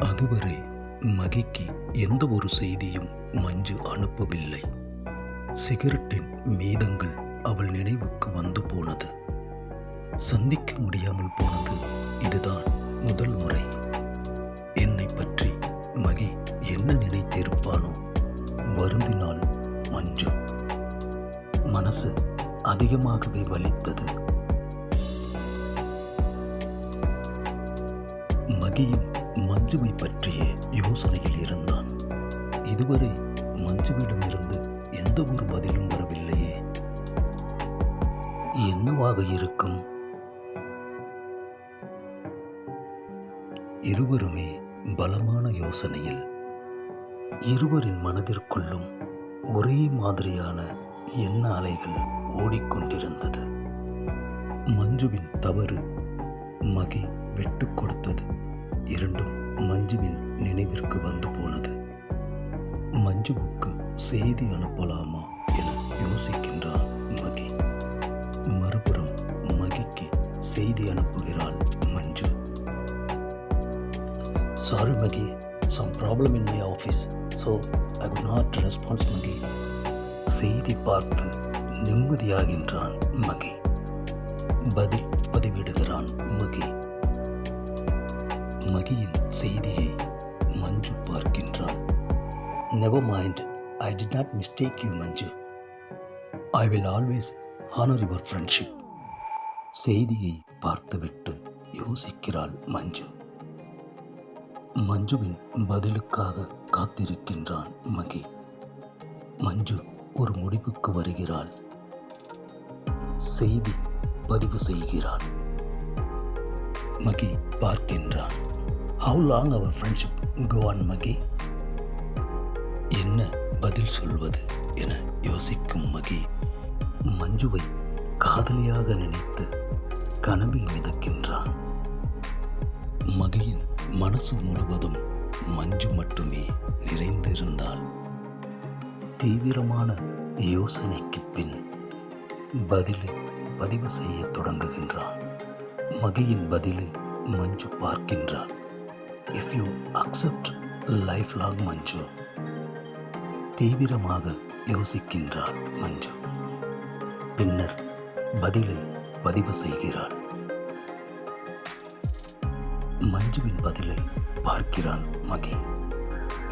அதுவரை மகிக்கு எந்த ஒரு செய்தியும் மஞ்சு அனுப்பவில்லை. சிகரெட்டின் மீதங்கள் அவள் நினைவுக்கு வந்து போனது. சந்திக்க முடியாமல் போனது இதுதான் முதல் முறை. என்னை பற்றி மகி என்ன நினைத்திருப்பானோ வருந்தினால் மஞ்சு. மனசு அதிகமாகவே வலித்தது. மகியின் மஞ்சுவை பற்றிய யோசனையில் இருந்தான். இதுவரை மஞ்சுவிடமிருந்து எந்த ஒரு பதிலும் வரவில்லையே. என்னவாக இருக்கும்? இருவருமே பலமான யோசனையில் இருவரின் மனதிற்குள்ளும் ஒரே மாதிரியான எண்ண அலைகள் ஓடிக்கொண்டிருந்தது. மஞ்சுவின் தவறு மகி விட்டு கொடுத்தது இரண்டும் மஞ்சுவின் நினைவிற்கு வந்து போனது. மஞ்சுவுக்கு செய்தி அனுப்பலாமா என யோசிக்கின்றான் மகி. மறுபுறம் மகிக்கு செய்தி அனுப்புகிறாள் Manju. Sorry Maki. Some problem in my office so I could not response Maki. செய்தி பார்த்து நிம்மதியாகின்றான் மகி. பதில் பதிவிடுகிறான் மகி. மகியின் செய்தியை Manju பார்க்கின்றாள் never mind I did not mistake you Manju. I will always honour your friendship செய்தியை பார்த்துவிட்டு யோசிக்கிறாள் மஞ்சு. மஞ்சுவின் பதிலுக்காக காத்திருக்கின்றான் மகி. மஞ்சு ஒரு முடிவுக்கு வருகிறாள். செய்தி பதிவு செய்கிறாள். Maki பார்க்கின்றான். How long our friendship go on Maki என்ன பதில் சொல்வது என யோசிக்கும் மகி. மஞ்சுவை காதலியாக நினைத்து கனவில் மிதக்கின்றான். மகியின் மனசு முழுவதும் மஞ்சு மட்டுமே நிறைந்திருந்தாள். தீவிரமான யோசனைக்கு பின் பதிலை பதிவு செய்ய தொடங்குகின்றான். மகியின் பதிலை Manju பார்க்கின்றாள். If you accept life long Manju தீவிரமாக யோசிக்கின்றாள் மஞ்சு பின்னர் பதிலை பதிவு செய்கிறாள். மஞ்சுவின் பதிலை பார்க்கிறான் Maki.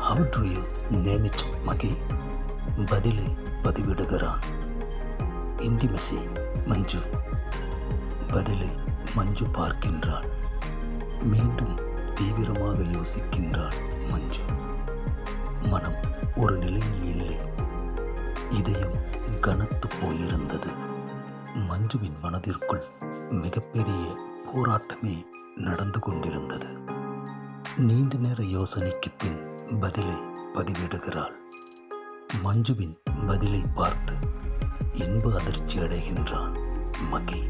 How do you name it Maki? பதிலை பதிவிடுகிறான். இன்டிமசி மஞ்சு பதிலை மஞ்சு பார்க்கின்றாள். மீண்டும் தீவிரமாக யோசிக்கின்றாள் மஞ்சு. மனம் ஒரு நிலையில் இல்லை. இதயம் கனத்து போயிருந்தது. மஞ்சுவின் மனதிற்குள் மிகப்பெரிய போராட்டமே நடந்து கொண்டிருந்தது. நீண்ட நேர யோசனைக்கு பின் பதிலை பதிவிடுகிறாள். மஞ்சுவின் பதிலை பார்த்து இன்ப அதிர்ச்சி அடைகின்றான் மகி.